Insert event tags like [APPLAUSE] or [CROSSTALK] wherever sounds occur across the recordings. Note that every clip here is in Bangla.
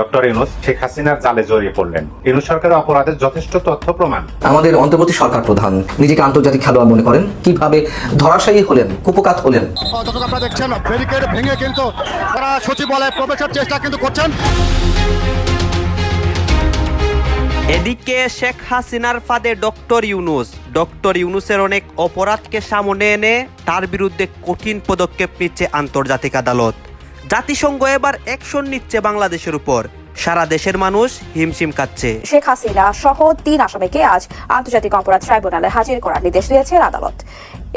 ডক্টর ইউনুস শেখ হাসিনার জালে জড়িয়ে পড়লেন। ইউনুস সরকারের অপরাধের যথেষ্ট তথ্য প্রমাণ। আমাদের অন্তর্বর্তী সরকার প্রধান নিজেকে আন্তর্জাতিক খেলোয়াড় মনে করেন? কীভাবে ধরাশায়ী হলেন কুপকাত হলেন? আপনারা দেখছেন ব্যারিকেড ভেঙে কিন্তু তারা সচিবালয়ে প্রবেশের চেষ্টা কিন্তু করছেন। এদিকে শেখ হাসিনার ফাঁদে ডক্টর ইউনুস। ডক্টর ইউনুসের অনেক অপরাধকে সামনে এনে তার বিরুদ্ধে কঠিন পদক্ষেপ নিচ্ছে আন্তর্জাতিক আদালত। জাতিসংঘ এবার অ্যাকশন নিচ্ছে বাংলাদেশের উপর। সারা দেশের মানুষ হিমশিম খাচ্ছে। শেখ হাসিনা সহ তিন আসামিকে আজ আন্তর্জাতিক অপরাধ ট্রাইব্যুনালে হাজির করার নির্দেশ দিয়েছেন আদালত।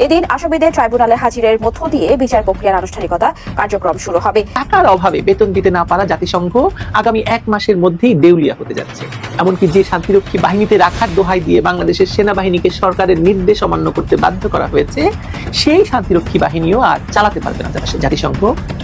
এদিন আসামিদের ট্রাইব্যুনালে হাজিরের মধ্য দিয়ে বিচার প্রক্রিয়ার আনুষ্ঠানিকতা কার্যক্রম শুরু হবে। টাকার অভাবে বেতন দিতে না পারা জাতিসংঘ আগামী এক মাসের মধ্যেই দেউলিয়া হতে যাচ্ছে। এমনকি যে শান্তিরক্ষী বাহিনীতে রাখার দোহাই দিয়ে বাংলাদেশের সেনাবাহিনীকে সরকারের নির্দেশ অমান্য করতে বাধ্য করা হয়েছে সেই শান্তিরক্ষী বাহিনীও আর চালাতে পারবে না জাতিসংঘ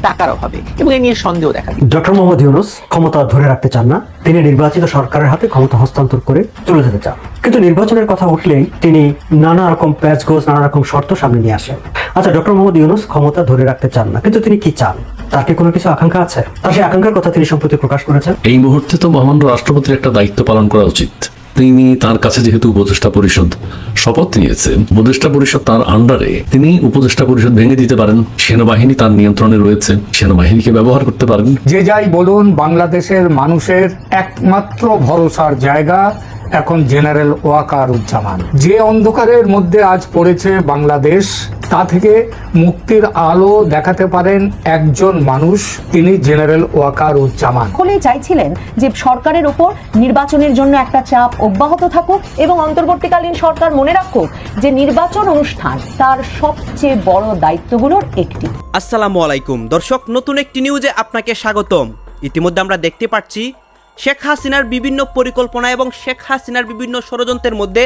টাকার অভাবে এবং এ নিয়ে সন্দেহ দেখা দিচ্ছে। ডক্টর মোহাম্মদ ইউনুস ক্ষমতা ধরে রাখতে চান না। তিনি নির্বাচিত সরকারের হাতে ক্ষমতা হস্তান্তর করে চলে যেতে চান। কিন্তু নির্বাচনের কথা উঠলেই তিনি নানা রকম প্যাচগোজ নানা রকম শর্ত সামনে নিয়ে আসেন। আচ্ছা ডক্টর মোহাম্মদ ইউনুস ক্ষমতা ধরে রাখতে চান না কিন্তু তিনি কি চান? তার কি কোনো কিছু আকাঙ্ক্ষা আছে? তার সেই আকাঙ্ক্ষার কথা তিনি সম্প্রতি প্রকাশ করেছেন? এই মুহূর্তে তো মহান রাষ্ট্রপতির একটা দায়িত্ব পালন করা উচিত। তিনি তার কাছে যেহেতু উপদেষ্টা পরিষদ শপথ নিয়েছেন উপদেষ্টা পরিষদ তার আন্ডারে তিনি উপদেষ্টা পরিষদ ভেঙে দিতে পারেন সেনাবাহিনী তার নিয়ন্ত্রণে রয়েছে সেনাবাহিনীকে ব্যবহার করতে পারেন। যে যাই বলুন বাংলাদেশের মানুষের একমাত্র ভরসার জায়গা এখন জেনারেল ওয়াকার উজ্জামান যে অন্ধকারের মধ্যে আজ পড়েছে বাংলাদেশ তা থেকে মুক্তির আলো দেখাতে পারেন একজন মানুষ তিনি জেনারেল ওয়াকার উজ্জামান সকলেই চাইছিলেন যে সরকারের ওপর নির্বাচনের জন্য একটা চাপ অব্যাহত থাকুক এবং অন্তর্বর্তীকালীন সরকার মনে রাখুক যে নির্বাচন অনুষ্ঠান তার সবচেয়ে বড় দায়িত্বগুলোর একটি। আসসালামু আলাইকুম। দর্শক নতুন একটি নিউজে আপনাকে স্বাগতম। ইতিমধ্যে আমরা দেখতে পাচ্ছি শেখ হাসিনার বিভিন্ন পরিকল্পনা এবং শেখ হাসিনার বিভিন্ন ষড়যন্ত্রের মধ্যে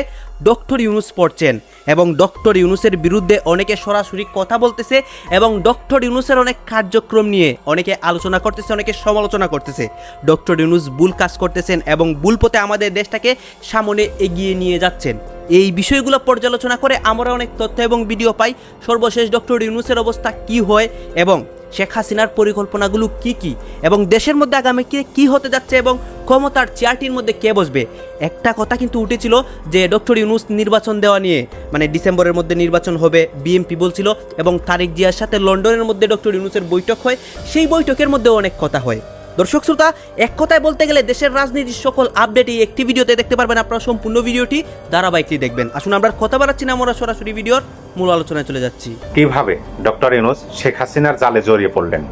ডক্টর ইউনুস পড়ছেন এবং ডক্টর ইউনুসের বিরুদ্ধে অনেকে সরাসরি কথা বলতেছে এবং ডক্টর ইউনুসের অনেক কার্যক্রম নিয়ে অনেকে আলোচনা করতেছে, অনেকে সমালোচনা করতেছে। ডক্টর ইউনুস ভুল কাজ করতেছেন এবং ভুল পথে আমাদের দেশটাকে সামনে এগিয়ে নিয়ে যাচ্ছেন। এই বিষয়গুলো পর্যালোচনা করে আমরা অনেক তথ্য এবং ভিডিও পাই। সর্বশেষ ডক্টর ইউনুসের অবস্থা কি হয় এবং শেখ হাসিনার পরিকল্পনাগুলো কি কি? এবং দেশের মধ্যে আগামী কি কি হতে যাচ্ছে এবং ক্ষমতার চেয়ারটির মধ্যে কে বসবে? একটা কথা কিন্তু উঠেছিল যে ডক্টর ইউনুস নির্বাচন দেওয়া নিয়ে মানে ডিসেম্বরের মধ্যে নির্বাচন হবে, বিএমপি বলছিল, এবং তারেক জিয়ার সাথে লন্ডনের মধ্যে ডক্টর ইউনুসের বৈঠক হয়, সেই বৈঠকের মধ্যেও অনেক কথা হয়। দর্শক শ্রোতা, এক কথায় বলতে গেলে দেশের রাজনীতির সকল আপডেট এই একটি ভিডিওতে দেখতে পারবেন। আপনারা সম্পূর্ণ ভিডিওটি ধারাবাহিকটি দেখবেন। আসুন আমরা কথা বাড়াচ্ছি না, আমরা সরাসরি ভিডিওর মূল আলোচনায় চলে যাচ্ছি। কীভাবে ডক্টর ইউনুস শেখ হাসিনার জালে জড়িয়ে পড়লেন?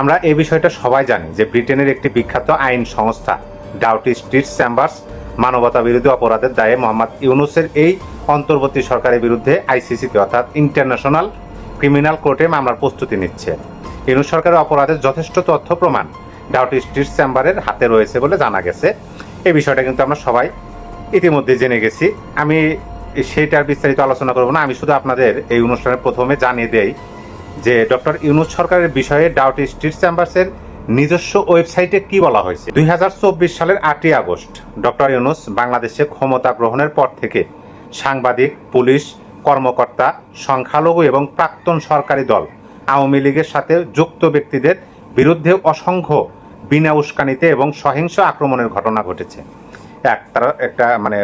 আমরা এই বিষয়টা সবাই জানি যে ব্রিটেনের একটি বিখ্যাত আইন সংস্থা, ডাউটি স্ট্রিট চেম্বার্স মানবতা বিরোধী অপরাধের দায়ে মোহাম্মদ ইউনুসের এই অন্তর্বর্তী সরকারের বিরুদ্ধে আইসিসিতে, অর্থাৎ ইন্টারন্যাশনাল ক্রিমিনাল কোর্টে মামলার প্রস্তুতি নিচ্ছে। ইউনুস সরকারের অপরাধের যথেষ্ট তথ্য প্রমাণ ডাউটি স্ট্রিট চেম্বারের হাতে রয়েছে বলে জানা গেছে। এই বিষয়টা কিন্তু আমরা সবাই ইতিমধ্যে জেনে গেছি। আমি সেইটার বিস্তারিত আলোচনা করব না। আমি শুধু আপনাদের এই অনুষ্ঠানের প্রথমে জানিয়ে দেই যে ডক্টর ইউনুস সরকারের বিষয়ে ডাউটি স্ট্রিট চেম্বার্সের নিজস্ব ওয়েবসাইটে কি বলা হয়েছে? দুই হাজার চব্বিশ সালের আটই আগস্ট ডক্টর ইউনুস বাংলাদেশে ক্ষমতা গ্রহণের পর থেকে সাংবাদিক, পুলিশ, কর্মকর্তা, সংখ্যালঘু এবং প্রাক্তন সরকারি দল, আওয়ামী লীগের সাথে যুক্ত ব্যক্তিদের বিরুদ্ধে অসংখ্য বিনা উস্কানিতে এবং সহিংস আক্রমণের ঘটনা ঘটেছে। এক তারা একটা মানে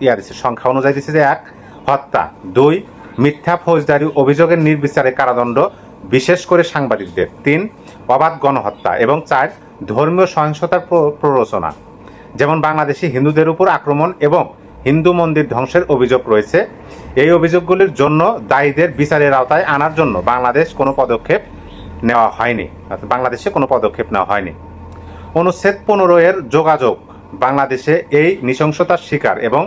ইয়া দিচ্ছে সংখ্যা অনুযায়ী দিচ্ছে যে এক, হত্যা। দুই, মিথ্যা ফৌজদারি অভিযোগের নির্বিচারে কারাদণ্ড, বিশেষ করে সাংবাদিকদের। তিন, অবাধ গণহত্যা। এবং চার, ধর্মীয় সহিংসতার প্ররোচনা। যেমন বাংলাদেশি হিন্দুদের উপর আক্রমণ এবং হিন্দু মন্দির ধ্বংসের অভিযোগ রয়েছে, এই অভিযোগগুলির জন্য দায়ীদের বিচারের আওতায় আনার জন্য বাংলাদেশ কোনো পদক্ষেপ নেওয়া হয়নি। অর্থাৎ বাংলাদেশে কোনো পদক্ষেপ নেওয়া হয়নি। অনুচ্ছেদ পনেরো এর যোগাযোগ। বাংলাদেশে এই নৃশংসতার শিকার এবং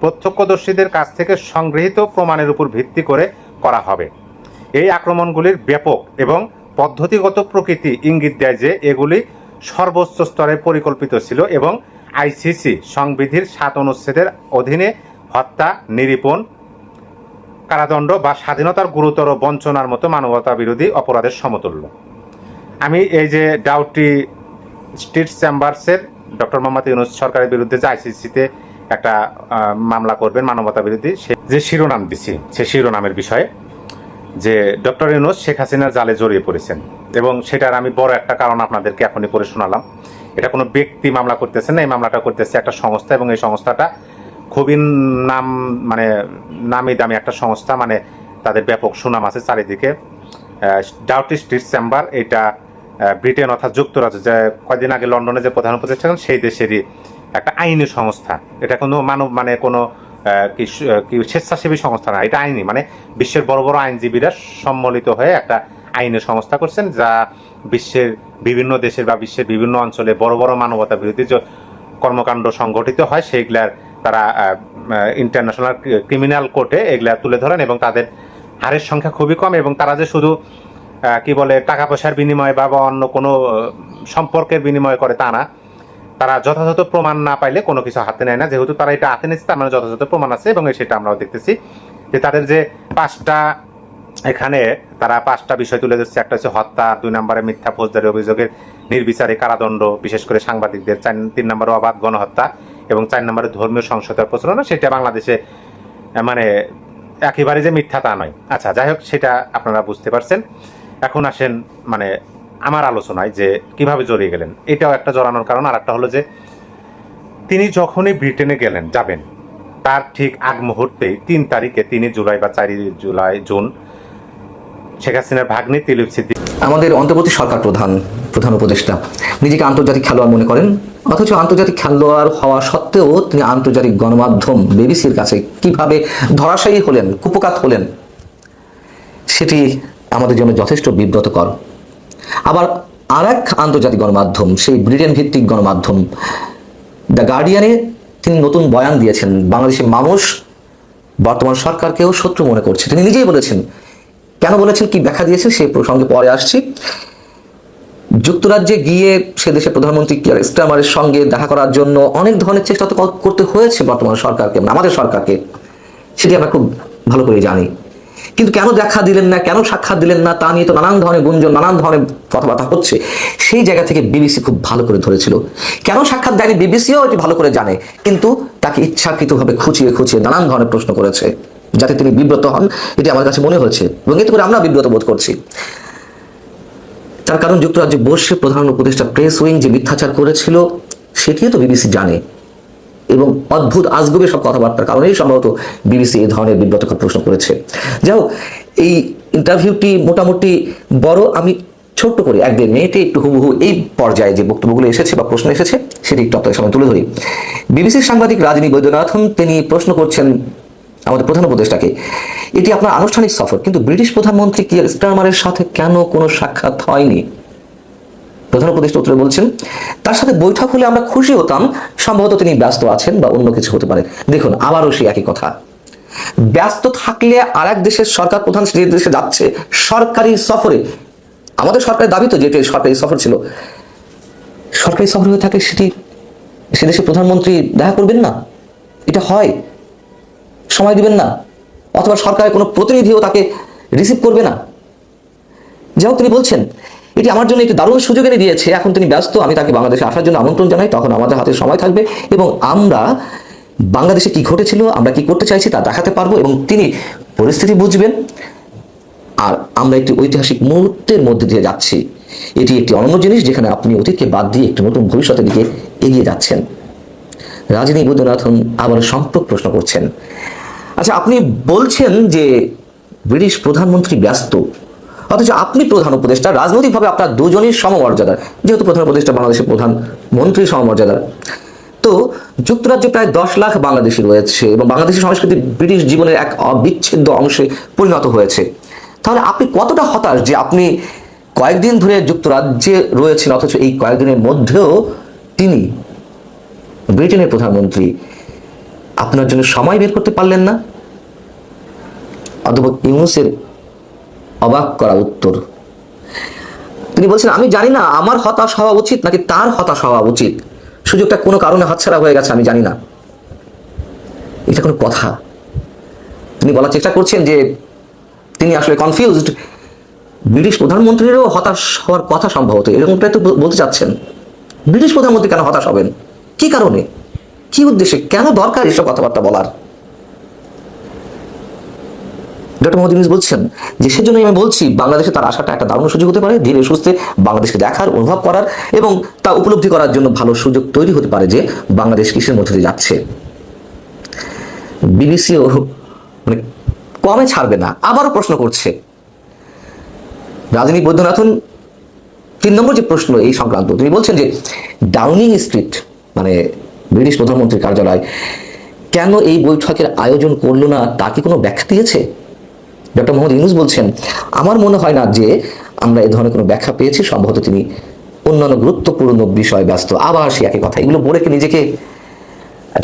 প্রত্যক্ষদর্শীদের কাছ থেকে সংগৃহীত প্রমাণের উপর ভিত্তি করে করা হবে। এই আক্রমণগুলির ব্যাপক এবং পদ্ধতিগত প্রকৃতি ইঙ্গিত দেয় যে এগুলি সর্বোচ্চ স্তরে পরিকল্পিত ছিল এবং আইসিসি সংবিধির সাত অনুচ্ছেদের অধীনে হত্যা, নিরীপণ, কারাদণ্ড বা স্বাধীনতার গুরুতর বঞ্চনার মতো মানবতা বিরোধী অপরাধের সমতুল্য। আমি এই যে ডাউটি স্ট্রিট চেম্বার্সের ডক্টর মোহাম্মদ ইউনুস সরকারের বিরুদ্ধে যে আইসিসিতে একটা মামলা করবেন মানবতা বিরোধী, সে যে শিরোনাম দিছি, সে শিরোনামের বিষয়ে, যে ডক্টর ইউনুস শেখ হাসিনার জালে জড়িয়ে পড়েছেন। এবং সেটার আমি বড় একটা কারণ আপনাদেরকে এখনই পড়ে শোনালাম। এটা কোনো ব্যক্তি মামলা করতেছে না, এই মামলাটা করতেছে একটা সংস্থা, এবং এই সংস্থাটা খুবই নাম মানে নামি দামি একটা সংস্থা মানে তাদের ব্যাপক সুনাম আছে চারিদিকে। ডাউটি স্ট্রিট চেম্বার, এটা ব্রিটেন অর্থাৎ যুক্তরাজ্য, যে কয়দিন আগে লন্ডনে যে প্রধান উপদেষ্টা ছিলেন, সেই দেশেরই একটা আইনি সংস্থা। এটা কোনো মানব মানে কোনো কি স্বেচ্ছাসেবী সংস্থা না, এটা আইনি। মানে বিশ্বের বড় বড় আইনজীবীরা সম্মিলিত হয়ে একটা আইনি সংস্থা করছেন, যা বিশ্বের বিভিন্ন দেশের বা বিশ্বের বিভিন্ন অঞ্চলে বড় বড় মানবতা বিরোধী যে কর্মকাণ্ড সংগঠিত হয়, সেইগুলার তারা ইন্টারন্যাশনাল ক্রিমিনাল কোর্টে এগুলা তুলে ধরেন এবং তাদের হারের সংখ্যা খুবই কম এবং তারা যে শুধু কি বলে টাকা পয়সার বিনিময়ে বা অন্য কোনো সম্পর্কের বিনিময় করে তা না। তারা যথাযথ প্রমাণ না পাইলে কোনো কিছু হাতে নেয় না। যেহেতু তারা এটা হাতে নিচ্ছে তার মানে যথাযথ প্রমাণ আছে এবং সেটা আমরাও দেখতেছি যে তাদের যে পাঁচটা এখানে তারা পাঁচটা বিষয় তুলে ধরছে। একটা হচ্ছে হত্যা, দুই নম্বরে মিথ্যা ফৌজদারি অভিযোগের নির্বিচারে কারাদণ্ড, বিশেষ করে সাংবাদিকদের। চার, তিন নম্বরে অবাধ গণহত্যা এবং চার নম্বরে ধর্মীয় সংসদের প্রচলন। সেটা বাংলাদেশে মানে একেবারে যে মিথ্যা তা নয়। আচ্ছা যাই হোক, সেটা আপনারা বুঝতে পারছেন। এখন আসেন মানে আমার আলোচনায় যে কীভাবে জড়িয়ে গেলেন, এটাও একটা জড়ানোর কারণ। আর একটা হলো যে তিনি যখনই ব্রিটেনে গেলেন, যাবেন, তার ঠিক আগ মুহূর্তেই তিন তারিখে তিনি জুলাই বা চারই জুলাই, জুন, শেখ হাসিনার ভাগ্নি তিলিপ সিদ্দিক আমাদের অন্তর্বর্তী সরকার প্রধান প্রধান উপদেষ্টা, নিজেকে আন্তর্জাতিক খেলোয়াড় মনে করেন। অথচ আন্তর্জাতিক খেলোয়াড় হওয়া সত্ত্বেও তিনি আন্তর্জাতিক গণমাধ্যম, বিবিসির কাছে কীভাবে ধরাশায়ী হলেন, কুপকাত হলেন, সেটি আমাদের জন্য যথেষ্ট বিব্রতকর। আবার আর এক আন্তর্জাতিক গণমাধ্যম, সেই ব্রিটেন ভিত্তিক গণমাধ্যম, দ্য গার্ডিয়ানে তিনি নতুন বয়ান দিয়েছেন বাংলাদেশের মানুষ বর্তমান সরকারকেও শত্রু মনে করছে। তিনি নিজেই বলেছেন, কেন বলেছেন, কি ব্যাখ্যা দিয়েছেন, সেই প্রসঙ্গে পরে আসছি। যুক্তরাজ্যে গিয়ে সে দেশের প্রধানমন্ত্রী কিয়ার স্টামারের সঙ্গে দেখা করার জন্য অনেক ধরনের চেষ্টা তো কর- করতে হয়েছে বর্তমান সরকারকে মানে আমাদের সরকারকে। সেটি আমরা খুব ভালো করে জানি। কিন্তু কেন দেখা দিলেন না, কেন সাক্ষাৎ দিলেন না, তা নিয়ে তো নানান ধরনের গুঞ্জন, নানান ধরনের কথাবার্তা হচ্ছে। সেই জায়গা থেকে বিবিসি খুব ভালো করে ধরেছিল। কেন সাক্ষাৎ দেয়নি বিবিসিও এটি ভালো করে জানে, কিন্তু তাকে ইচ্ছাকৃতভাবে খুঁচিয়ে খুঁচিয়ে নানান ধরনের প্রশ্ন করেছে, যাতে তিনি বিব্রত হন, এটি আমার কাছে মনে হয়েছে এবং এতে করে আমরা বিব্রত বোধ করছি। তার কারণ যুক্তরাজ্যে বসে প্রধান উপদেষ্টা প্রেস উইং যে মিথ্যাচার করেছিল, সেটিও তো বিবিসি জানে। এবং অদ্ভুত, আজগুবি সব কথাবার্তার কারণেই সম্ভবত বিবিসি এই ধরনের বিব্রতকর প্রশ্ন করেছে। যাই হোক, এই ইন্টারভিউটি মোটামুটি বড়, আমি ছোট্ট করে এক দেড় মিনিটে একটু হুবহু এই পর্যায়ে যে বক্তব্যগুলো এসেছে বা প্রশ্ন এসেছে, সেটি একটু আপনাদের সামনে তুলে ধরি। বিবিসির সাংবাদিক রাজনী বৈদ্যনাথন, তিনি প্রশ্ন করছেন আমাদের প্রধান উপদেষ্টাকে, এটি আপনার আনুষ্ঠানিক সফর, কিন্তু ব্রিটিশ প্রধানমন্ত্রী কিয়ার স্টারমারের সাথে কেন কোনো সাক্ষাৎ হয়নি? প্রধান উপদেষ্টা উত্তরে বলছেন, তার সাথে বৈঠক হলে আমরা খুশি হতাম। সম্ভবত তিনি ব্যস্ত আছেন বা অন্য কিছু হতে পারে। দেখুন, আবারও সেই একই কথা। ব্যস্ত থাকলে আর এক দেশের সরকার প্রধান যে দেশে যাচ্ছে। সরকারি সফরে, আমাদের সরকারের দাবি তো যেটি সরকারি সফর ছিল। সরকারি সফর হয়ে থাকে সেটি, সে দেশের প্রধানমন্ত্রী দেখা করবেন না। এটা হয়। সময় দিবেন না। অথবা সরকারের কোনো প্রতিনিধিও তাকে রিসিভ করবে না। যেমন তিনি বলছেন এটি আমার জন্য একটি দারুণ সুযোগ এনে দিয়েছে। এখন তিনি ব্যস্ত, আমি তাকে বাংলাদেশে আসার জন্য আমন্ত্রণ জানাই। তখন আমাদের হাতে সময় থাকবে এবং আমরা বাংলাদেশে কি ঘটেছিল, আমরা কি করতে চাইছি তা দেখাতে পারব এবং তিনি পরিস্থিতি বুঝবেন। আর আমরা একটি ঐতিহাসিক মুহূর্তের মধ্যে দিয়ে যাচ্ছি। এটি একটি অনন্য জিনিস যেখানে আপনি অতীতকে বাদ দিয়ে একটি নতুন ভবিষ্যতের দিকে এগিয়ে যাচ্ছেন। রাজনী বৈদ্যনাথন আবার সম্পর্ক প্রশ্ন করছেন। আচ্ছা আপনি বলছেন যে ব্রিটিশ প্রধানমন্ত্রী ব্যস্ত। অথচ আপনি প্রধান উপদেষ্টা, রাজনৈতিকভাবে আপনার দুজনই সমমর্যাদার, যেহেতু প্রধান উপদেষ্টা বাংলাদেশের প্রধান মন্ত্রী সমমর্যাদার। তো যুক্তরাজ্যে প্রায় দশ লাখ বাংলাদেশি রয়েছে এবং বাংলাদেশি সংস্কৃতি ব্রিটিশ জীবনের এক অবিচ্ছেদ্য অংশে পরিণত হয়েছে। তাহলে আপনি কতটা হতাশ যে আপনি কয়েকদিন ধরে যুক্তরাজ্যে রয়েছেন, অথচ এই কয়েকদিনের মধ্যেও তিনি ব্রিটেনের প্রধানমন্ত্রী? আপনার জন্য সময় বের করতে পারলেন না? অথবা ইউনুসের অবাক করা উত্তর। তিনি বলছেন, আমি জানি না, আমার হতাশ হওয়া উচিত নাকি তার হতাশ হওয়া উচিত? সুযোগটা কোনো কারণে হাতছাড়া হয়ে গেছে, আমি জানি না। এটা কোনো কথা। তিনি বলার চেষ্টা করছেন যে তিনি আসলে কনফিউজড ব্রিটিশ প্রধানমন্ত্রীরও হতাশ হওয়ার কথা সম্ভবত, এরকমটাই তো বল- বলতে চাচ্ছেন। ব্রিটিশ প্রধানমন্ত্রী কেন হতাশ হবেন? কি কারণে? কি উদ্দেশ্যে? কেন দরকার এসব কথাবার্তা বলার? ডক্টর মোহাম্মদ ইউনুস বলছেন যে সেজন্য আমি বলছি বাংলাদেশে তার আসাটা একটা দারুণ সুযোগ হতে পারে, ধীরে সুস্থে বাংলাদেশকে দেখার, অনুভব করার এবং তা উপলব্ধি করার জন্য ভালো সুযোগ তৈরি হতে পারে যে বাংলাদেশ কিসের মধ্যে দিয়ে যাচ্ছে। বিবিসিও মানে কমে ছাড়বে না, আবারও প্রশ্ন করছে। রাজনী বৈদ্যনাথন, তিন নম্বর যে প্রশ্ন এই সংক্রান্ত, তিনি বলছেন যে ডাউনিং স্ট্রিট মানে ব্রিটিশ প্রধানমন্ত্রীর কার্যালয়, কেন এই বৈঠকের আয়োজন করল না? তা কি কোনো ব্যাখ্যা দিয়েছে? ডক্টর মোহাম্মদ ইউনুস বলছেন, আমার মনে হয় না যে আমরা এ ধরনের কোনো ব্যাখ্যা পেয়েছি, সম্ভবত তিনি অন্যান্য গুরুত্বপূর্ণ বিষয় ব্যস্ত। আবার সে একই কথা, এগুলো বলে নিজেকে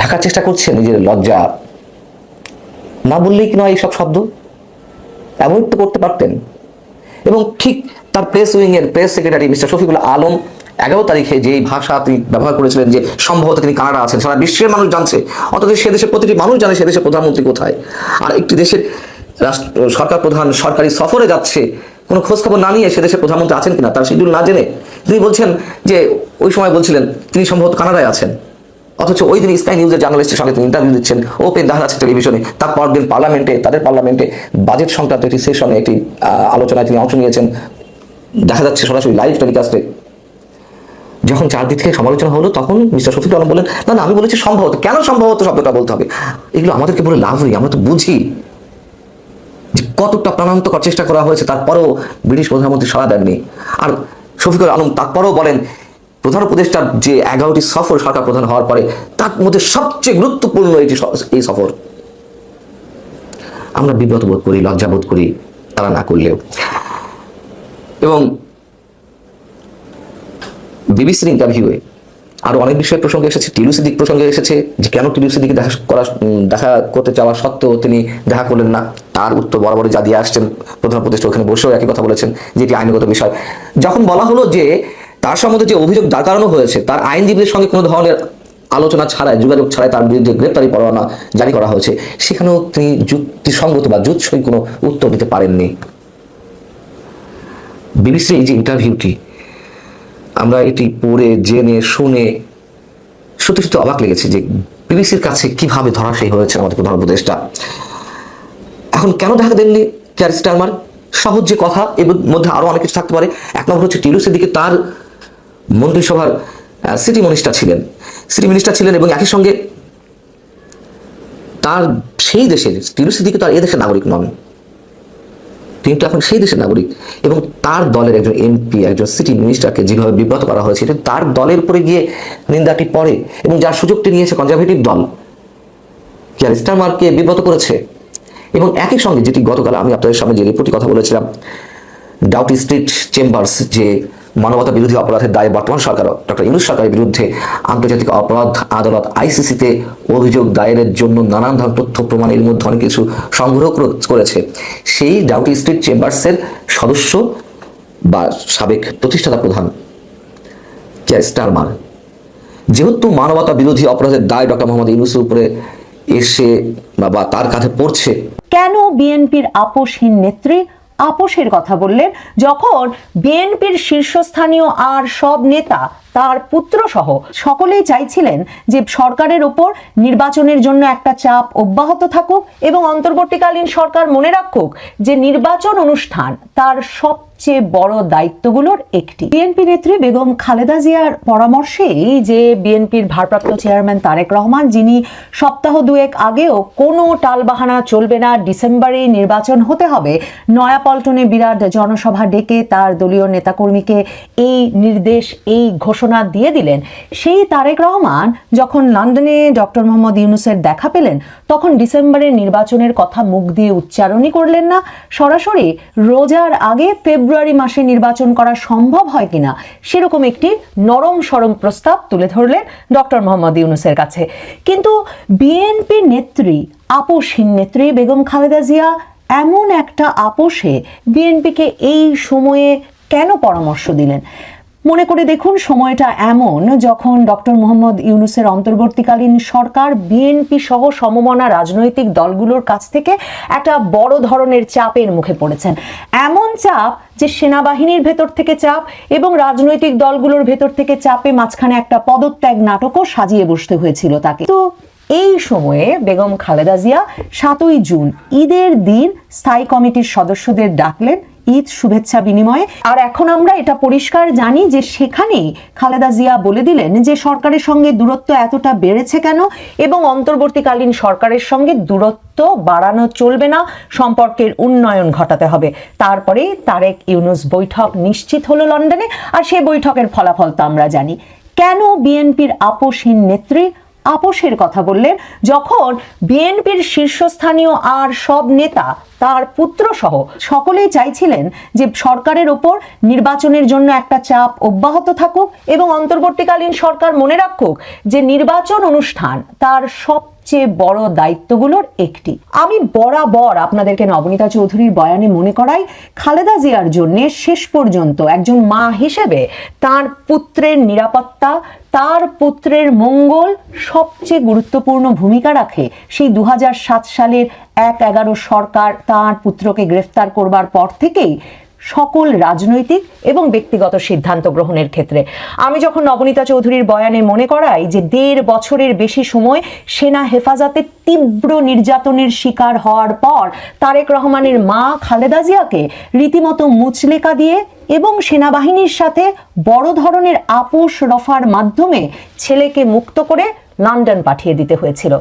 ঢাকার চেষ্টা করছে, নিজের লজ্জা? না বললেই কি নয় এইসব শব্দ? অ্যাভয়েড তো করতে পারতেন। এবং ঠিক তার প্রেস উইং এর press secretary mister Shafiqul Alam এগারো তারিখে যে ভাষা তিনি ব্যবহার করেছিলেন যে সম্ভবত তিনি কানাডা আছেন, সারা বিশ্বের মানুষ জানছে, অথচ সে দেশের প্রতিটি মানুষ জানে সে দেশের প্রধানমন্ত্রী কোথায়। আর একটি দেশের সরকার প্রধান সরকারি সফরে যাচ্ছে, কোনো খোঁজ খবর না নিয়ে সে দেশের প্রধানমন্ত্রী আছেন কিনা তার শিডিউল না জেনে তিনি বলছেন যে, ওই সময় বলছিলেন তিনি সম্ভবত কানাডায় আছেন। অথচ ওই দিন স্কাই নিউজের জার্নালিস্টের সঙ্গে তিনি ইন্টারভিউ দিচ্ছেন। ওপেন দেখা যাচ্ছে টেলিভিশনে তার পরদিন পার্লামেন্টে তাদের পার্লামেন্টে বাজেট সংক্রান্ত একটি সেশনে একটি আলোচনায় তিনি অংশ নিয়েছেন। দেখা যাচ্ছে সরাসরি লাইভ টেলিকাস্টে যখন চারদিক থেকে সমালোচনা হলো, তখন মিস্টার শফিকুল আলম বলেন না না, আমি বলেছি সম্ভবত। কেন সম্ভবত শব্দটা বলতে হবে? এগুলো আমাদেরকে বলে লাভ নেই, আমরা তো বুঝি। যে কতটা প্রাণান্তকর চেষ্টা করা হয়েছে তারপরেও ব্রিটিশ প্রধানমন্ত্রী সাড়া দেননি। আর শফিকুল আলম তারপরেও বলেন, প্রধান উপদেষ্টার যে এগারোটি সফর সরকার প্রধান হওয়ার পরে, তার মধ্যে সবচেয়ে গুরুত্বপূর্ণ স- এই সফর। আমরা বিব্রত বোধ করি, লজ্জা বোধ করি, তারা না করলেও। এবং বিবিসির ইন্টারভিউয়ে আরও অনেক বিষয় প্রসঙ্গে এসেছে, টিলু সিদ্দিক প্রসঙ্গে এসেছে যে কেন টিলু সিদ্দিকে দেখা করা দেখা করতে চাওয়া সত্ত্বেও তিনি দেখা করলেন না। তার উত্তর বরাবরই যা দিয়ে আসছেন, প্রধান উপদেষ্টা ওখানে বসেও একই কথা বলেছেন যে এটি আইনগত বিষয়। যখন বলা হলো যে তার সম্বন্ধে যে অভিযোগ দাঁড় করানো হয়েছে, তার আইনজীবীদের সঙ্গে কোনো ধরনের আলোচনা ছাড়াই, যোগাযোগ ছাড়াই তার বিরুদ্ধে গ্রেপ্তারি পরোয়ানা জারি করা হয়েছে, সেখানেও তিনি যুক্তিসঙ্গত বা জুৎসই কোনো উত্তর দিতে পারেননি। বিবিসির এই যে ইন্টারভিউটি আমরা এটি পড়ে, জেনে, শুনে সত্যি সত্যি অবাক লেগেছি যে বিবিসির কাছে কীভাবে ধরাশায়ী হয়েছে আমাদের প্রধান উপদেষ্টা। এখন কেন দেখা দেননি ক্যার স্টারমার? সহজ যে কথা, এর মধ্যে আরও অনেক কিছু থাকতে পারে। এক নম্বর হচ্ছে টিলুসের দিকে তার মন্ত্রিসভার সিটি মিনিস্টার ছিলেন। সিটি মিনিস্টার ছিলেন এবং একই সঙ্গে তার সেই দেশের, টিলুসের দিকে তার এ দেশের নাগরিক নন। তিনি তো এখন সেই দেশের নাগরিক। এবং তার দলের একজন এমপি, একজন সিটি মিনিস্টারকে যেভাবে বিব্রত করা হয়েছে, এটা তার দলের উপরে গিয়ে নিন্দাটি পড়ে এবং যার সুযোগটি নিয়েছে কনজারভেটিভ দল। যার স্টারমার্ককে বিব্রত করেছে। এবং একই সঙ্গে যেটি গতকাল আমি আপনাদের সামনে যে রিপোর্টটি কথা বলেছিলাম ডাউটি স্ট্রিট চেম্বার্স যে মানবতা বিরোধী অপরাধের দায়ে বর্তমান সরকার ডক্টর ইউনুস সরকারের বিরুদ্ধে আন্তর্জাতিক অপরাধ আদালত আইসিসিতে অভিযোগ দায়েরের জন্য নানান ধরনের তথ্য প্রমাণের মধ্যে অনেক কিছু সংগ্রহ করেছে। সেই ডাউটি স্ট্রিট চেম্বার্সের সদস্য বা সাবেক প্রতিষ্ঠাতা প্রধান কেয়ার স্টারমার। যেহেতু মানবতা বিরোধী অপরাধের দায় ডক্টর মোহাম্মদ ইউনুসের উপরে এসে বা- তার কাছে পড়ছে, কেন বিএনপির আপোষহীন নেত্রী আপোষের কথা বললেন। যখন বিএনপির শীর্ষস্থানীয় আর সব নেতা, তার পুত্র সহ সকলেই চাইছিলেন যে সরকারের ওপর নির্বাচনের জন্য একটা চাপ অব্যাহত থাকুক এবং অন্তর্বর্তীকালীন সরকার মনে রাখুক যে নির্বাচন অনুষ্ঠান তার সবচেয়ে বড় দায়িত্বগুলোর একটি। বিএনপি নেত্রী বেগম খালেদা জিয়ার পরামর্শেই যে বিএনপির ভারপ্রাপ্ত চেয়ারম্যান তারেক রহমান, যিনি সপ্তাহ দুয়েক আগেও কোনো টালবাহানা চলবে না ডিসেম্বরে নির্বাচন হতে হবে, নয়াপল্টনে বিরাট জনসভা ডেকে তার দলীয় নেতাকর্মীকে এই নির্দেশ, এই ঘোষণা দিয়ে দিলেন। সেই তারেক রহমান যখন লন্ডনে ডক্টর মোহাম্মদ ইউনুসের দেখা পেলেন, তখন ডিসেম্বরের নির্বাচনের কথা মুখ দিয়ে উচ্চারণই করলেন না। সরাসরি রোজার আগে ফেব্রুয়ারি মাসে নির্বাচন করা সম্ভব হয় কিনা সেরকম একটি নরম সরম প্রস্তাব তুলে ধরলেন ডক্টর মোহাম্মদ ইউনুসের কাছে। কিন্তু বিএনপি নেত্রী, আপোষহীন নেত্রী বেগম খালেদা জিয়া এমন একটা আপোষে বিএনপিকে এই সময়ে কেন পরামর্শ দিলেন? মনে করে দেখুন, সময়টা এমন যখন ডক্টর মোহাম্মদ ইউনুসের অন্তর্বর্তীকালীন সরকার, বিএনপি সহ সমমনা রাজনৈতিক দলগুলোর কাছ থেকে একটা বড় ধরনের চাপের মুখে পড়েছেন। এমন চাপ যে সেনাবাহিনীর ভেতর থেকে চাপ এবং রাজনৈতিক দলগুলোর ভেতর থেকে চাপে মাঝখানে একটা পদত্যাগ নাটকও সাজিয়ে বসতে হয়েছিল তাকে। তো এই সময়ে বেগম খালেদা জিয়া সাতই জুন ঈদের দিন স্থায়ী কমিটির সদস্যদের ডাকলেন ঈদ শুভেচ্ছা বিনিময়ে। আর এখন আমরা এটা পরিষ্কার জানি যে সেখানেই খালেদা জিয়া বলে দিলেন যে সরকারের সঙ্গে দূরত্ব এতটা বেড়েছে কেন এবং অন্তর্বর্তীকালীন সরকারের সঙ্গে দূরত্ব বাড়ানো চলবে না, সম্পর্কের উন্নয়ন ঘটাতে হবে। তারপরে তারেক ইউনুস বৈঠক নিশ্চিত হলো লন্ডনে, আর সেই বৈঠকের ফলাফল তো আমরা জানি। কেন বিএনপির আপোষহীন নেত্রী আপোষের কথা বললেন, যখন বিএনপির শীর্ষস্থানীয় আর সব নেতা, তার পুত্র সহ সকলেই চাইছিলেন যে সরকারের ওপর নির্বাচনের জন্য একটা চাপ অব্যাহত থাকুক এবং অন্তর্বর্তীকালীন সরকার মনে রাখুক যে নির্বাচন অনুষ্ঠান তার সবচেয়ে বড় দায়িত্বগুলোর একটি। আমি বরাবর আপনাদেরকে নবনীতা চৌধুরীর বয়ানে মনে করাই, খালেদা জিয়ার জন্য শেষ পর্যন্ত একজন মা হিসেবে তার পুত্রের নিরাপত্তা, তার পুত্রের মঙ্গল সবচেয়ে গুরুত্বপূর্ণ ভূমিকা রাখে। সেই দু হাজার সাত সালের এক এগারো সরকার তার পুত্রকে গ্রেফতার করবার পর থেকেই সকল রাজনৈতিক এবং ব্যক্তিগত সিদ্ধান্ত গ্রহণের ক্ষেত্রে। আমি যখন নবনীতা চৌধুরীর বয়ানে মনে করাই যে দেড় বছরের বেশি সময় সেনা হেফাজতে তীব্র নির্যাতনের শিকার হওয়ার পর তারেক রহমানের মা খালেদা জিয়াকে রীতিমতো মুচলেকা দিয়ে এবং সেনাবাহিনীর সাথে বড় ধরনের আপোষ রফার মাধ্যমে ছেলেকে মুক্ত করে লন্ডন পাঠিয়ে দিতে হয়েছিল।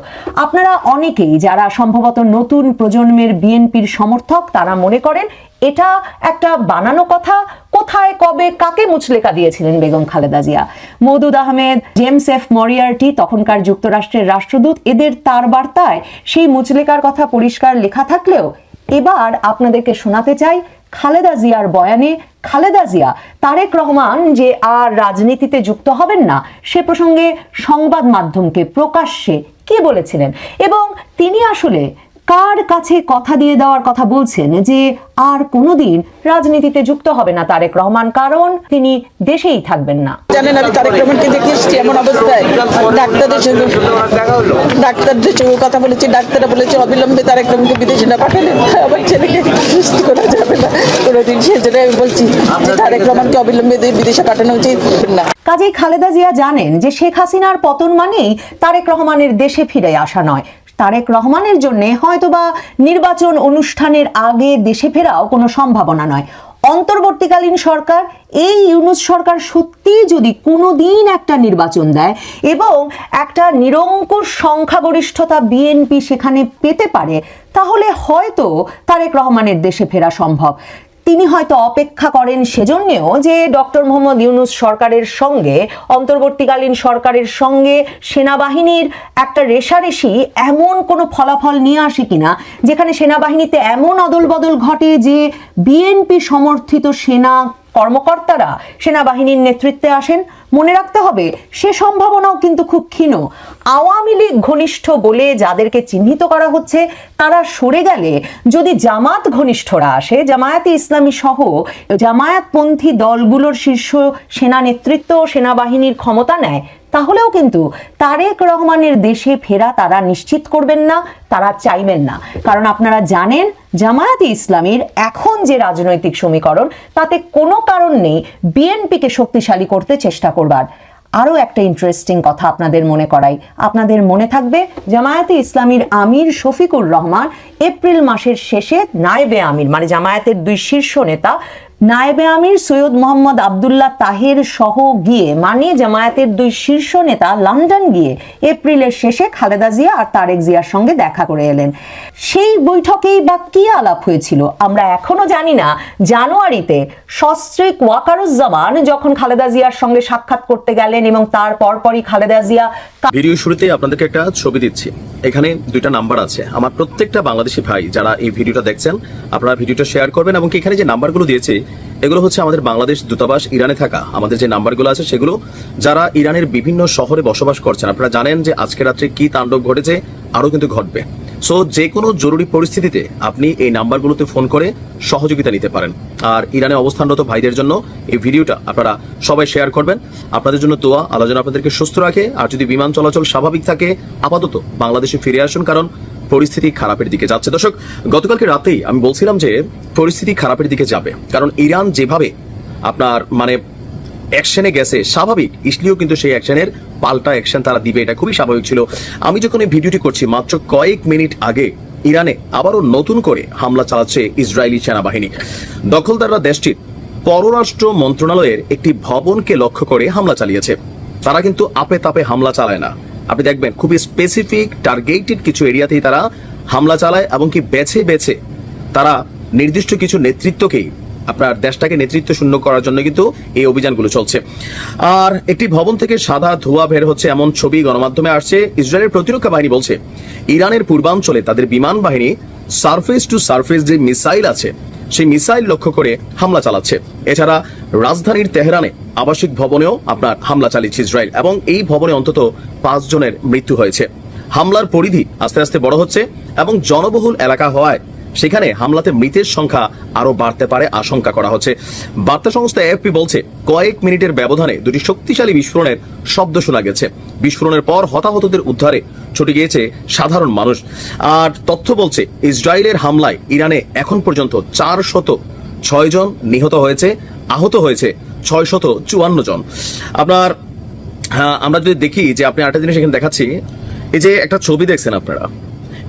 আপনারা অনেকেই যারা সম্ভবত নতুন প্রজন্মের বিএনপির সমর্থক, তারা মনে করেন এটা একটা বানানো কথা। কোথায়, কবে, কাকে মুচলেকা দিয়েছিলেন Begum Khaleda Zia? Moudud Ahmed, James F Moriarty, তখনকার যুক্তরাষ্ট্রের রাষ্ট্রদূত, এদের তার বার্তায় সেই মুচলেকার কথা পরিষ্কার লেখা থাকলেও এবার আপনাদেরকে শোনাতে চাই খালেদা জিয়ার বয়ানে খালেদা জিয়া তারেক রহমান যে আর রাজনীতিতে যুক্ত হবেন না, সে প্রসঙ্গে সংবাদ মাধ্যমকে প্রকাশ্যে কি বলেছিলেন? এবং তিনি আসলে কার কাছে কথা দিয়ে দেওয়ার কথা বলছেন যে আর কোনোদিন রাজনীতিতে যুক্ত হবে না তারেক রহমান কারণ তিনি দেশেই থাকবেন না। জানেন আমি তারেক রহমানকে দেখে এসেছি এমন অবস্থায় ডাক্তারদের সঙ্গে ডাক্তারদের সঙ্গে কথা বলেছি ডাক্তাররা বলেছে অবিলম্বে তারেক রহমানকে বিদেশে না পাঠালে আমার ছেলেকে সুস্থ করা যাবে না। কোনোদিন আমি বলছি তারেক রহমানকে অবিলম্বে বিদেশে পাঠানো উচিত না। কাজেই খালেদা জিয়া জানেন যে শেখ হাসিনার পতন মানেই তারেক রহমানের দেশে ফিরে আসা নয়। তারেক রহমানের জন্য হয়তোবা নির্বাচন অনুষ্ঠানের আগে দেশে ফেরাও কোনো সম্ভাবনা নয়। অন্তর্বর্তীকালীন সরকার, এই ইউনুস সরকার সত্যিই যদি কোনো দিন একটা নির্বাচন দেয় এবং একটা নিরঙ্কুশ সংখ্যাগরিষ্ঠতা বিএনপি সেখানে পেতে পারে, তাহলে হয়তো তারেক রহমানের দেশে ফেরা সম্ভব। তিনি হয়তো অপেক্ষা করেন সেজন্যেও যে ডক্টর মোহাম্মদ ইউনুস সরকারের সঙ্গে, অন্তর্বর্তীকালীন সরকারের সঙ্গে সেনাবাহিনীর একটা রেশারেশি এমন কোনো ফলাফল নিয়ে আসে কিনা, যেখানে সেনাবাহিনীতে এমন অদল বদল ঘটে যে বিএনপি সমর্থিত সেনা কর্মকর্তারা সেনাবাহিনীর নেতৃত্বে আসেন। মনে রাখতে হবে, সে সম্ভাবনাও কিন্তু খুব ক্ষীণ। আওয়ামী লীগ ঘনিষ্ঠ বলে যাদেরকে চিহ্নিত করা হচ্ছে, তারা সরে গেলে যদি জামাত ঘনিষ্ঠরা আসে, জামায়াতে ইসলামী সহ জামায়াতপন্থী দলগুলোর শীর্ষ সেনা নেতৃত্ব সেনাবাহিনীর ক্ষমতা নেয় তাহলেও কিন্তু তারেক রহমানের দেশে ফেরা তারা নিশ্চিত করবেন না, তারা চাইবেন না। কারণ আপনারা জানেন, জামায়াতে ইসলামীর এখন যে রাজনৈতিক সমীকরণ, তাতে কোনো কারণ নেই, বিএনপিকে শক্তিশালী করতে চেষ্টা করবার। আরও একটা ইন্টারেস্টিং কথা আপনাদের মনে করাই। আপনাদের মনে থাকবে, জামায়াতে ইসলামীর আমির শফিকুর রহমান এপ্রিল মাসের শেষে নায়েবে আমির মানে জামায়াতের দুই শীর্ষ নেতা নায়েবে আমির সৈয়দ মোহাম্মদ আবদুল্লাহ তাহের সহ গিয়ে মানে জামায়াতের দুই শীর্ষ নেতা লন্ডন গিয়ে এপ্রিলের শেষে খালেদা জিয়া আর তারেক জিয়ার সঙ্গে দেখা করে এলেন। সেই বৈঠকেই বা কি আলাপ হয়েছিল আমরা এখনও জানি না। জানুয়ারিতে সস্ত্রিক ওয়াকারুজ্জামান যখন খালেদা জিয়ার সঙ্গে সাক্ষাৎ করতে গেলেন এবং তার পরপরই খালেদা জিয়া ভিডিও শুরুতে আপনাদেরকে একটা ছবি দিচ্ছি। এখানে দুইটা নাম্বার আছে। আমার প্রত্যেকটা বাংলাদেশি ভাই যারা এই ভিডিওটা দেখছেন, আপনারা ভিডিওটা শেয়ার করবেন এবং এখানে যে নাম্বারগুলো দিয়েছে এগুলো হচ্ছে আমাদের বাংলাদেশ দূতাবাস ইরানে থাকা। আমাদের যে নাম্বারগুলো আছে সেগুলো যারা ইরানের বিভিন্ন শহরে বসবাস করছেন, আপনারা জানেন যে আজকে রাত্রে কি তাণ্ডব ঘটেছে, আরও কিন্তু ঘটবে। সো যে কোনো জরুরি পরিস্থিতিতে আপনি এই নাম্বারগুলোতে ফোন করে সহযোগিতা নিতে পারেন। আর ইরানে অবস্থানরত ভাইদের জন্য এই ভিডিওটা আপনারা সবাই শেয়ার করবেন। আপনাদের জন্য দোয়া, আল্লাহ যেন আপনাদেরকে সুস্থ রাখে। আর যদি বিমান চলাচল স্বাভাবিক থাকে, আপাতত বাংলাদেশে ফিরে আসুন, কারণ পরিস্থিতি খারাপের দিকে যাচ্ছে। দর্শক, গতকালকে রাতেই আমি বলছিলাম যে পরিস্থিতি খারাপের দিকে যাবে। কারণ ইরান যেভাবে আপনার মানে অ্যাকশনে গেছে। স্বাভাবিক, ইসলিও কিন্তু সেই অ্যাকশনের পাল্টা অ্যাকশন তারা দিবে, এটা খুবই স্বাভাবিক ছিল। আমি যখন এই ভিডিওটি করছি, মাত্র কয়েক মিনিট আগে ইরানে আবারও নতুন করে হামলা চালাচ্ছে ইসরায়েলি সেনাবাহিনী। দখলদাররা দেশটির পররাষ্ট্র মন্ত্রণালয়ের একটি ভবনকে লক্ষ্য করে হামলা চালিয়েছে। তারা কিন্তু আপে তাপে হামলা চালায় না। আপনি দেখবেন, খুবই স্পেসিফিক টার্গেটেড কিছু এরিয়াতেই তারা হামলা চালায় এবং কি বেছে বেছে তারা নির্দিষ্ট কিছু নেতৃত্বকেই আপনার দেশটাকে নেতৃত্ব শূন্য করার জন্য কিন্তু এই অভিযানগুলো চলছে। আর একটি ভবন থেকে সাদা ধোঁয়া বের হচ্ছে এমন ছবি গণমাধ্যমে আসছে। ইসরায়েলের প্রতিরক্ষা বাহিনী বলছে, ইরানের পূর্বাঞ্চলে তাদের বিমান বাহিনী সারফেস টু সারফেস যে মিসাইল আছে, সেই মিসাইল লক্ষ্য করে হামলা চালাচ্ছে। এছাড়া রাজধানীর তেহরানে আবাসিক ভবনেও আপনার হামলা চালিয়েছে ইসরায়েল এবং এই ভবনে অন্তত পাঁচ জনের মৃত্যু হয়েছে। হামলার পরিধি আস্তে আস্তে বড় হচ্ছে এবং জনবহুল এলাকা হওয়ায় সেখানে হামলাতে মৃতের সংখ্যা আরও বাড়তে পারে, আশঙ্কা করা হচ্ছে। বার্তা সংস্থা এএফপি বলছে, কয়েক মিনিটের ব্যবধানে দুটি শক্তিশালী বিস্ফোরণের শব্দ শোনা গেছে। বিস্ফোরণের পর হতাহতদের উদ্ধারে ছুটে গিয়েছে সাধারণ মানুষ। আর তথ্য বলছে, ইসরায়েলের হামলায় ইরানে এখন পর্যন্ত চার শত ছয় জন নিহত হয়েছে, আহত হয়েছে ছয় শত চুয়ান্ন জন। আপনার হ্যাঁ আমরা যদি দেখি যে আপনি আরেকটা জিনিস এখানে দেখাচ্ছি, এই যে একটা ছবি দেখছেন আপনারা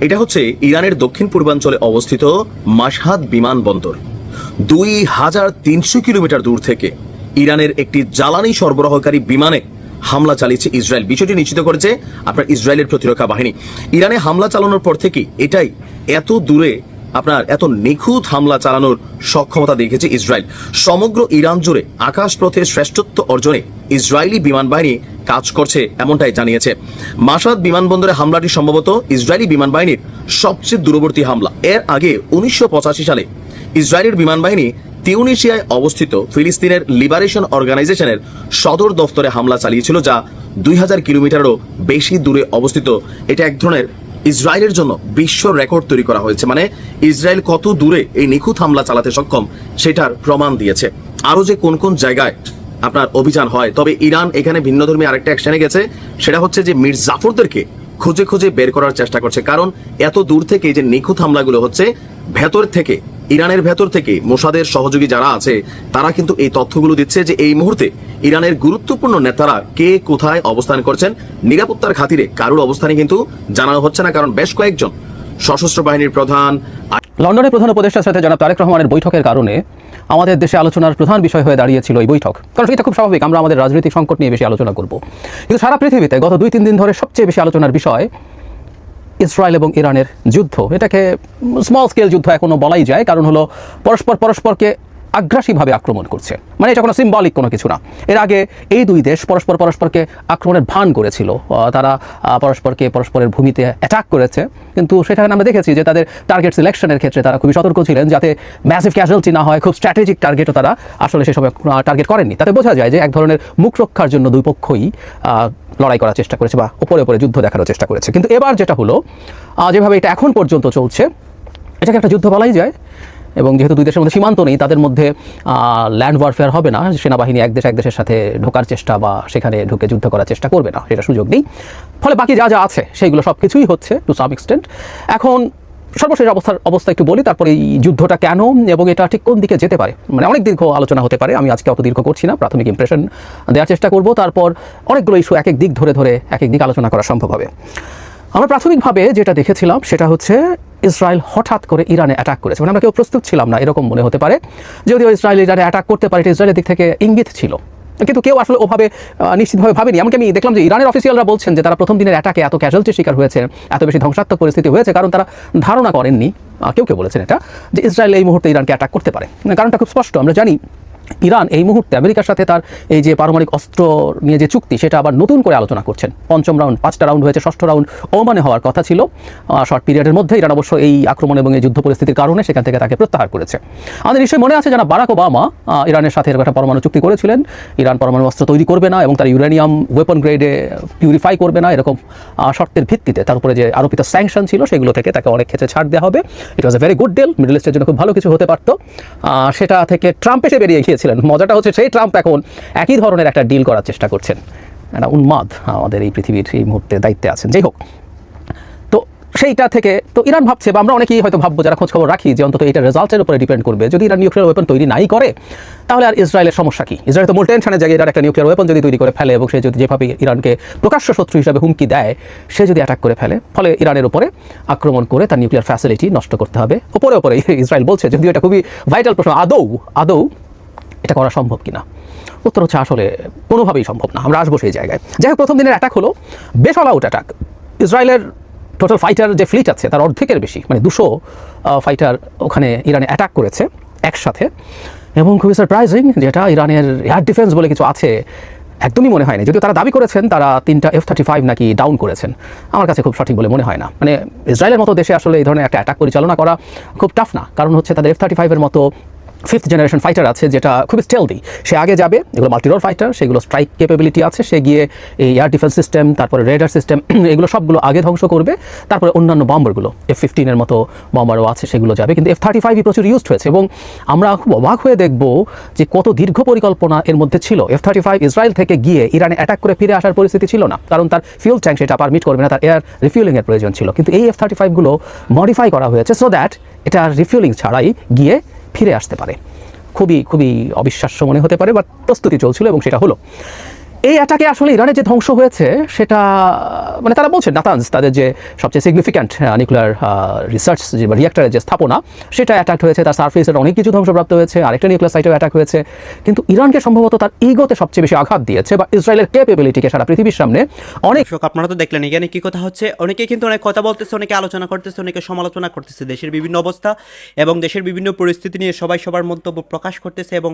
এটা হচ্ছে ইরানের দক্ষিণ পূর্বাঞ্চলে অবস্থিত মাসহাদ বিমানবন্দর দুই হাজার তিনশো কিলোমিটার দূর থেকে ইরানের একটি জ্বালানি সরবরাহকারী বিমানে হামলা চালিয়েছে ইসরায়েল। বিষয়টি নিশ্চিত করেছে আপনার ইসরায়েলের প্রতিরক্ষা বাহিনী। ইরানে হামলা চালানোর পর থেকে এটাই এত দূরে আপনার এত নিখুঁত হামলা চালানোর সক্ষমতা দেখেছে ইসরায়েল। সমগ্র ইরান জুড়ে আকাশপথে শ্রেষ্ঠত্ব অর্জনে ইসরায়েলি বিমান বাহিনী কাজ করছে এমনটাই জানিয়েছে। মাসাদ বিমানবন্দরে হামলাটি সম্ভবত ইসরায়েলি বিমান বাহিনীর সবচেয়ে দূরবর্তী হামলা। এর আগে উনিশশো পঁচাশি সালে ইসরায়েলের বিমান বাহিনী তিউনিশিয়ায় অবস্থিত ফিলিস্তিনের লিবারেশন অর্গানাইজেশনের সদর দফতরে হামলা চালিয়েছিল, যা দুই হাজার কিলোমিটারও বেশি দূরে অবস্থিত। এটা এক ধরনের ইসরায়েলের জন্য বিশ্ব রেকর্ড তৈরি করা হয়েছে। মানে ইসরায়েল কত দূরে এই নিখুঁত হামলা চালাতে সক্ষম সেটার প্রমাণ দিয়েছে। আরও যে কোন কোন জায়গায় আপনার অভিযান হয়, তবে ইরান এখানে ভিন্ন ধর্মী আরেকটা অ্যাকশনে গেছে। সেটা হচ্ছে যে মীর জাফরদেরকে খুঁজে খুঁজে বের করার চেষ্টা করছে। কারণ এত দূর থেকে যে নিখুঁত হামলাগুলো হচ্ছে, ভেতর থেকে ইরানের ভেতর থেকে মোসাদের সহযোগী যারা আছে, তারা কিন্তু এই তথ্যগুলো দিচ্ছে যে এই মুহূর্তে ইরানের গুরুত্বপূর্ণ নেতারা কে কোথায় অবস্থান করছেন, নিরাপত্তার খাতিরে কারোর অবস্থানে কিন্তু জানানো হচ্ছে না, কারণ বেশ কয়েকজন সশস্ত্র বাহিনীর প্রধান লন্ডনের প্রধান উপদেষ্টার সাথে জনাব তারেক রহমানের বৈঠকের কারণে আমাদের দেশে আলোচনার প্রধান বিষয় হয়ে দাঁড়িয়েছিল এই বৈঠক। কারণ এটা খুব স্বাভাবিক, আমরা আমাদের রাজনৈতিক সংকট নিয়ে বেশি আলোচনা করব। কিন্তু সারা পৃথিবীতে গত দুই তিন দিন ধরে সবচেয়ে বেশি আলোচনার বিষয় ইসরায়েল এবং ইরানের যুদ্ধ। এটাকে স্মল স্কেল যুদ্ধ এখনও বলাই যায়। কারণ হলো পরস্পর পরস্পরকে আগ্রাসীভাবে আক্রমণ করছে। মানে এটা কোনো সিম্বলিক কোনো কিছু না। এর আগে এই দুই দেশ পরস্পর পরস্পরকে আক্রমণের ভান করেছিল। তারা পরস্পরকে পরস্পরের ভূমিতে অ্যাটাক করেছে। কিন্তু সেখানে আমরা দেখেছি যে তাদের টার্গেট সিলেকশনের ক্ষেত্রে তারা খুবই সতর্ক ছিলেন যাতে ম্যাসিভ ক্যাজুয়ালিটি না হয়, খুব স্ট্র্যাটেজিক টার্গেটও তারা আসলে সেসব টার্গেট করেননি। তাতে বোঝা যায় যে এক ধরনের মুখ রক্ষার জন্য দুই পক্ষই লড়াই করার চেষ্টা করেছে বা ওপরে ওপরে যুদ্ধ দেখানোর চেষ্টা করেছে। কিন্তু এবার যেটা হলো যেভাবে এটা এখন পর্যন্ত চলছে, এটাকে একটা যুদ্ধ বলাই যায়। এবং যেহেতু দুই দেশের মধ্যে সীমান্ত নেই, তাদের মধ্যে ল্যান্ড ওয়ারফেয়ার হবে না। সেনাবাহিনী এক দেশ এক দেশের সাথে ঢোকার চেষ্টা বা সেখানে ঢুকে যুদ্ধ করার চেষ্টা করবে না, সেটা সুযোগ নেই। ফলে বাকি যা যা আছে, সেইগুলো সব কিছুই হচ্ছে টু সাম এক্সটেন্ট এখন সর্বশেষ অবস্থার অবস্থা একটু বলি, তারপরে এই যুদ্ধটা কেন এবং এটা ঠিক কোন দিকে যেতে পারে? মানে অনেক দীর্ঘ আলোচনা হতে পারে, আমি আজকে অত দীর্ঘ করছি না, প্রাথমিক ইমপ্রেশন দেওয়ার চেষ্টা করব। তারপর অনেকগুলো ইস্যু এক এক দিক ধরে ধরে এক এক দিক আলোচনা করা সম্ভব হবে। আমরা প্রাথমিকভাবে যেটা দেখেছিলাম সেটা হচ্ছে ইসরায়েল হঠাৎ করে ইরানে অ্যাটাক করেছে। মানে আমরা কেউ প্রস্তুত ছিলাম না, এরকম মনে হতে পারে। যদিও ইসরায়েল ইরানে অ্যাটাক করতে পারে, এটা ইসরায়েলের দিক থেকে ইঙ্গিত ছিল। কিন্তু কেউ আসলে ওভাবে নিশ্চিতভাবে ভাবেনি। এমনকি আমি দেখলাম যে ইরানের অফিসিয়ালরা বলছেন যে তারা প্রথম দিনের অ্যাটাকে এত ক্যাজুয়ালিটির শিকার হয়েছে, এত বেশি ধ্বংসাত্মক পরিস্থিতি হয়েছে, কারণ তারা ধারণা করেননি। কেউ কেউ বলেছেন এটা, যে ইসরায়েল এই মুহূর্তে ইরানকে অ্যাটাক করতে পারে। কারণটা খুব স্পষ্ট, আমরা জানি ইরান এই মুহূর্তে আমেরিকার সাথে তার এই যে পারমাণবিক অস্ত্র নিয়ে যে চুক্তি, সেটা আবার নতুন করে আলোচনা করছেন। পঞ্চম রাউন্ড, পাঁচটা রাউন্ড হয়েছে, ষষ্ঠ রাউন্ড ওমানে হওয়ার কথা ছিল। শর্ট পিরিয়ডের মধ্যে ইরান অবশ্য এই আক্রমণ এবং এই যুদ্ধ পরিস্থিতির কারণে সেখান থেকে তাকে প্রত্যাহার করেছে। আমাদের নিশ্চয়ই মনে আছে, যারা বারাক ওবামা ইরানের সাথে এরকম একটা পরমাণু চুক্তি করেছিলেন। ইরান পরমাণু অস্ত্র তৈরি করবে না এবং তার ইউরেনিয়াম ওয়েপন গ্রেডে পিউরিফাই করবে না, এরকম শর্তের ভিত্তিতে। তার উপরে যে আরোপিত স্যাংশন ছিল, সেগুলো থেকে তাকে অনেক ক্ষেত্রে ছাড় দেওয়া হবে। It was a very good deal middle ইস্টের জন্য খুব ভালো কিছু হতে পারতো। সেটা থেকে ট্রাম্প এসে বেরিয়ে গিয়েছিলেন মজাটা হচ্ছে সেই ট্রাম্প এখন একই ধরনের একটা ডিল করার চেষ্টা করছেন। একটা উন্মাদ আমাদের এই পৃথিবীর এই মুহূর্তে দায়িত্বে আছেন। যাই হোক, তো সেইটা থেকে, তো ইরান ভাবছে, বা আমরা অনেকেই হয়তো ভাববো, যারা খোঁজ খবর রাখি, যে অন্তত এটা রেজাল্টের উপরে ডিপেন্ড করবে। যদি ইরান নিউক্লিয়ার ওয়েপন তৈরি নাই করে, তাহলে আর ইসরায়েলের সমস্যা কি? ইসরায়েল তো মূল টেনশনের জায়গায় ইরান একটা নিউক্লিয়ার ওয়েপন যদি তৈরি করে ফেলে, এবং সে যদি যেভাবে ইরানকে প্রকাশ্য শত্রু হিসাবে হুমকি দেয়, সে যদি অ্যাটাক করে ফেলে, ফলে ইরানের উপরে আক্রমণ করে তার নিউক্লিয়ার ফ্যাসিলিটি নষ্ট করতে হবে। ওপরে উপরে ইসরায়েল বলছে, যদিও এটা খুবই ভাইটাল প্রশ্ন, আদৌ আদৌ এটা করা সম্ভব কিনা? উত্তর হচ্ছে আসলে কোনোভাবেই সম্ভব না, আমরা আসব সেই জায়গায়। যাই হোক, প্রথম দিনের অ্যাটাক হলো বেশ অল আউট অ্যাটাক ইসরায়েলের টোটাল ফাইটার যে ফ্লিট আছে, তার অর্ধেকের বেশি মানে দুশো ফাইটার ওখানে ইরানে অ্যাটাক করেছে একসাথে। এবং খুবই সারপ্রাইজিং যেটা ইরানের এয়ার ডিফেন্স বলে কিছু আছে, একদমই মনে হয়নি। যদিও তারা দাবি করেছেন, তারা তিনটা এফ থার্টি ফাইভ নাকি ডাউন করেছেন। আমার কাছে খুব সঠিক বলে মনে হয় না। মানে ইসরায়েলের মতো দেশে আসলে এই ধরনের একটা অ্যাটাক পরিচালনা করা খুব টাফ না। কারণ হচ্ছে তাদের এফ থার্টি ফাইভের মতো ফিফথ জেনারেশন ফাইটার আছে যেটা খুব স্টেলদি সে আগে যাবে, এগুলো মাল্টিরোল ফাইটার সেগুলো স্ট্রাইক ক্যাপাবিলিটি আছে, সে গিয়ে এই এয়ার ডিফেন্স সিস্টেম তারপরে রেডার সিস্টেম [CLEARS THROAT] এগুলো সবগুলো আগে ধ্বংস করবে। তারপরে অন্যান্য বম্বারগুলো এফ ফিফটিনের মতো বম্বারও আছে, সেগুলো যাবে। কিন্তু এফ থার্টি ফাইভই প্রচুর ইউজড হয়েছে এবং আমরা খুব অবাক হয়ে দেখব যে কত দীর্ঘ পরিকল্পনা এর মধ্যে ছিল। এফ থার্টি ফাইভ ইসরায়েল থেকে গিয়ে ইরানে অ্যাটাক করে ফিরে আসার পরিস্থিতি ছিল না, কারণ তার ফিউল ট্যাঙ্ক সেটা পারমিট করবে না, তার এয়ার রিফিউলিংয়ের প্রয়োজন ছিল। কিন্তু এই এফ থার্টি ফাইভগুলো মডিফাই করা হয়েছে সো দ্যাট এটা রিফিউলিং ছাড়াই গিয়ে ফিরে আসতে পারে। খুবই খুবই অবিশ্বাস্য মনে হতে পারে বা প্রস্তুতি চলছিল এবং সেটা হলো। এই অ্যাটাকে আসলে ইরানের যে ধ্বংস হয়েছে, সেটা মানে তারা বলছেন নাতানস তাদের যে সবচেয়ে সিগনিফিক্যান্ট নিউক্লিয়ার রিসার্চ যে রিয়াক্টারের যে স্থাপনা, সেটা অ্যাটাক হয়েছে। তার সার্ফেসের অনেক কিছু ধ্বংসপ্রাপ্ত হয়েছে, আরেকটা নিউক্লিয়ার সাইটেও অ্যাটাক হয়েছে। কিন্তু ইরানকে সম্ভবত তার ইগোতে সবচেয়ে বেশি আঘাত দিয়েছে বা ইসরায়েলের ক্যাপেবিলিটিকে সারা পৃথিবীর সামনে অনেক দর্শক, আপনারা তো দেখলেন, এখানে কি কথা হচ্ছে? অনেকে কিন্তু অনেক কথা বলতেছে, অনেকে আলোচনা করতেছে, অনেকে সমালোচনা করতেছে। দেশের বিভিন্ন অবস্থা এবং দেশের বিভিন্ন পরিস্থিতি নিয়ে সবাই সবার মন্তব্য প্রকাশ করতেছে এবং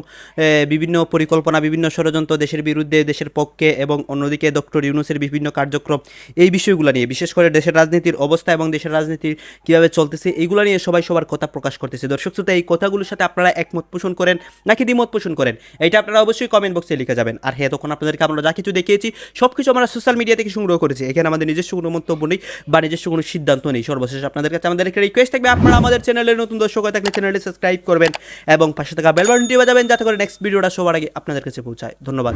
বিভিন্ন পরিকল্পনা, বিভিন্ন ষড়যন্ত্র দেশের বিরুদ্ধে, দেশের পক্ষে এবং অন্যদিকে ডক্টর ইউনুসের বিভিন্ন কার্যক্রম এই বিষয়গুলো নিয়ে, বিশেষ করে দেশের রাজনীতির অবস্থা এবং দেশের রাজনীতির কীভাবে চলতেছে এইগুলো নিয়ে সবাই সবার কথা প্রকাশ করতেছে। দর্শক শ্রোতা, এই কথাগুলোর সাথে আপনারা একমত পোষণ করেন নাকি দ্বিমত পোষণ করেন? এটা আপনারা অবশ্যই কমেন্ট বক্সে লিখে যাবেন। আর হ্যাঁ তখন আপনাদেরকে আমরা যা কিছু দেখিয়েছি সব কিছু আমরা সোশ্যাল মিডিয়া থেকে সংগ্রহ করেছি। এখানে আমাদের নিজস্ব কোনো মন্তব্য নেই বা নিজস্ব কোনো সিদ্ধান্ত নেই। সর্বশেষ আপনাদের কাছে আমাদের একটা রিকোয়েস্ট থাকবে, আপনারা আমাদের চ্যানেলের নতুন দর্শক হয়ে থাকলে চ্যানেলটি সাবস্ক্রাইব করবেন এবং পাশে থাকা বেল বাটনটি বাজাবেন, যাতে করে নেক্সট ভিডিওটা সবার আগে আপনাদের কাছে পৌঁছায়। ধন্যবাদ।